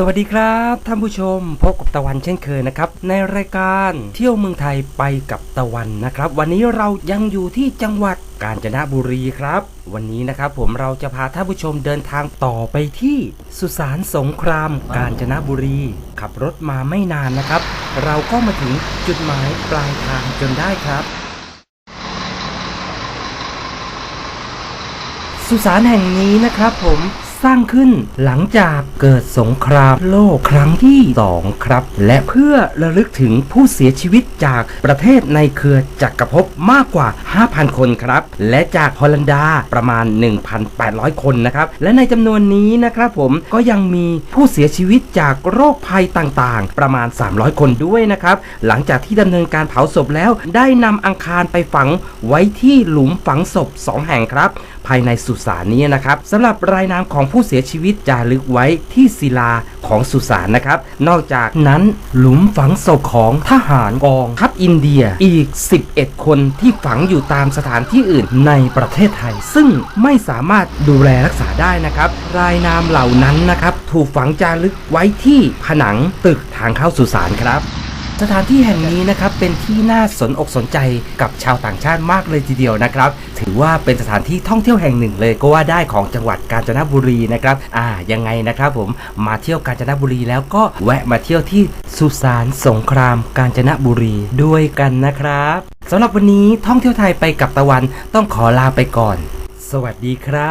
สวัสดีครับท่านผู้ชมพบกับตะวันเช่นเคยนะครับ ในรายการเที่ยวเมืองไทยไปกับตะวันนะครับ วันนี้เรายังอยู่ที่จังหวัดกาญจนบุรีครับ วันนี้นะครับผมเราจะพาท่านผู้ชมเดินทางต่อไปที่สุสานสงครามกาญจนบุรี ขับรถมาไม่นานนะครับ เราก็มาถึงจุดหมายปลายทางจนได้ครับ สุสานแห่งนี้นะครับผม สร้างขึ้น หลังจากเกิดสงครามโลกครั้งที่ 2 ครับ และเพื่อระลึกถึงผู้เสียชีวิตจากประเทศในเครือจักรภพมากกว่า 5,000 คนครับ และจากฮอลันดาประมาณ 1,800 คนนะครับ และในจำนวนนี้นะครับผมก็ยังมีผู้เสียชีวิตจากโรคภัยต่างๆ ประมาณ 300 คนด้วยนะครับ หลังจากที่ดำเนินการเผาศพแล้ว ได้นำอังคารไปฝังไว้ที่หลุมฝังศพ 2 แห่งครับ ภายในสุสานนี้นะครับสำหรับรายนามของผู้เสียชีวิตจารึกไว้ที่ศิลาของสุสานนะครับ นอกจากนั้นหลุมฝังศพของทหารกองทัพอินเดียอีก 11 คนที่ฝังอยู่ตามสถานที่อื่นในประเทศไทย ซึ่งไม่สามารถดูแลรักษาได้นะครับ รายนามเหล่านั้นนะครับ ถูกฝังจารึกไว้ที่ผนังตึกทางเข้าสุสานครับ สถานที่แห่งนี้นะครับเป็นที่น่าสนอกสนใจกับชาวต่างชาติมากเลยทีเดียวนะครับ ถือว่าเป็นสถานที่ท่องเที่ยวแห่งหนึ่งเลยก็ว่าได้ของจังหวัดกาญจนบุรีนะครับ อ่ายังไงนะครับผมมาเที่ยวกาญจนบุรีแล้วก็แวะมาเที่ยวที่สุสานสงครามกาญจนบุรีด้วยกันนะครับสำหรับวันนี้ท่องเที่ยวไทยไปกับตะวันต้องขอลาไปก่อน สวัสดีครับ